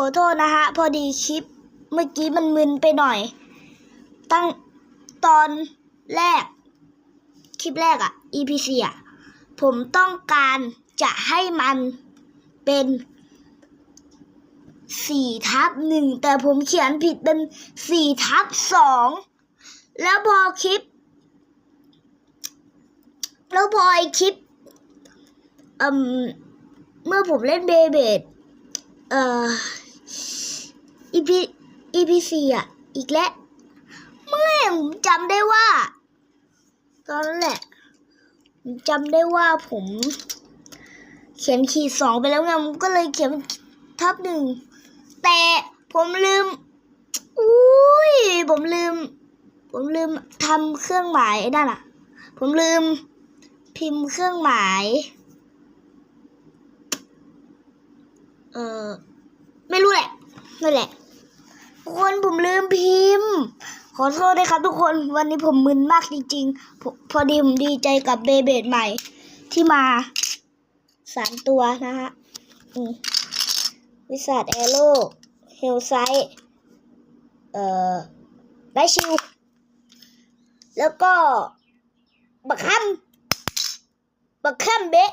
ขอโทษนะฮะ พอดีคลิปเมื่อกี้มันมึนไปหน่อย ตั้งตอนแรก คลิปแรกอะ EPC อะผมต้องการจะให้มันเป็นสี่ทับหนึ่งแต่ผมเขียนผิดเป็นสี่ทับสองแล้วพอคลิป แล้วพอไอคลิปเอ่มเมื่อผมเล่นเบเบดเอ่อ EP EPC อะ อีกแล้วเมื่อผมจำได้ว่า ตอนนั้นแหละผมจำได้ว่าผม เขียนขีดสองไปแล้วไงผมก็เลยเขียนทับหนึ่งแต่ผมลืมอุ้ยผมลืม ผมลืมทำเครื่องหมายไอ้นั่นอะ ผมลืมพิมพ์เครื่องหมาย เออ ไม่รู้แหละนั่นแหละทุกคนผมลืมพิมพ์ ขอโทษด้วยครับ ทุกคนวันนี้ผมมึนมากจริงๆ พอพอดีผมดีใจกับเบเบดใหม่ ที่มาสามตัวนะฮะอืมวิสัทแอโร่เฮลไซเอ่อไดชิว แล้วก็บักคัมบักคัมเบะ